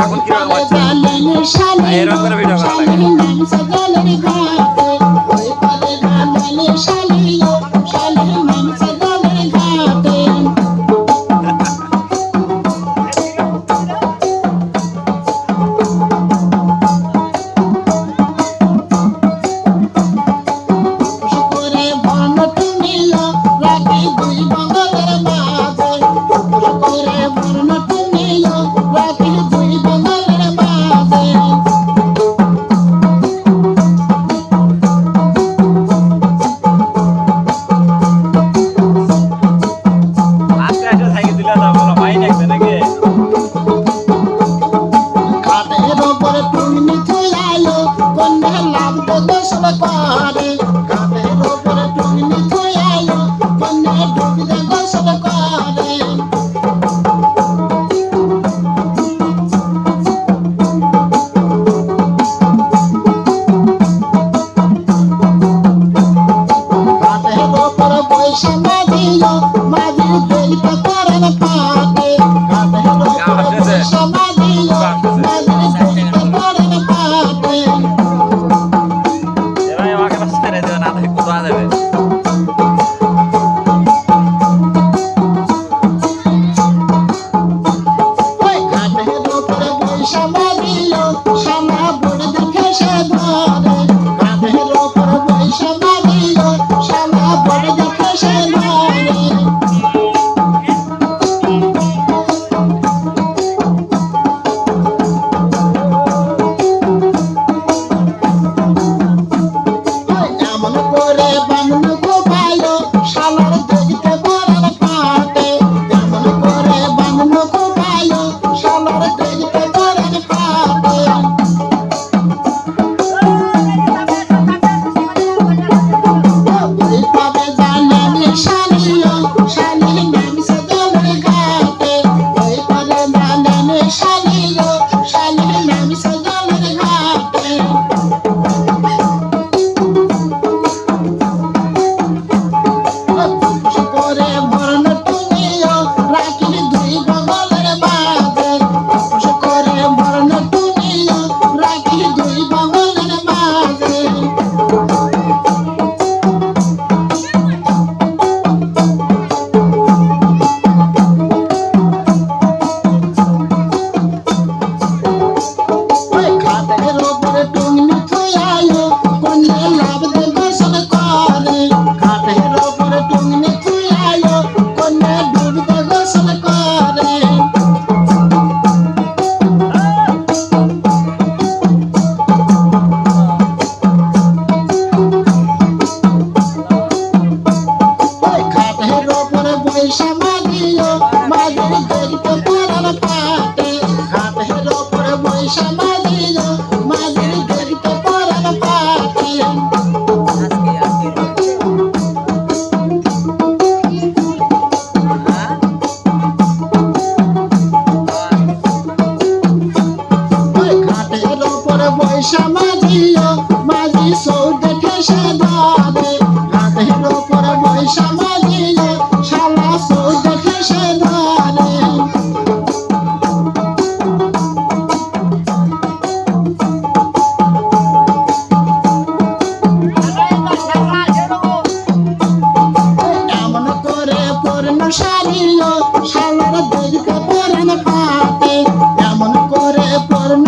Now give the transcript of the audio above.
এখন কি রকম হচ্ছে এরকম করে ভিডিও ভালো লাগে Bang, bang, bang. Somebody শালার দেখা পরান পাতে। এমন করে পর্ণ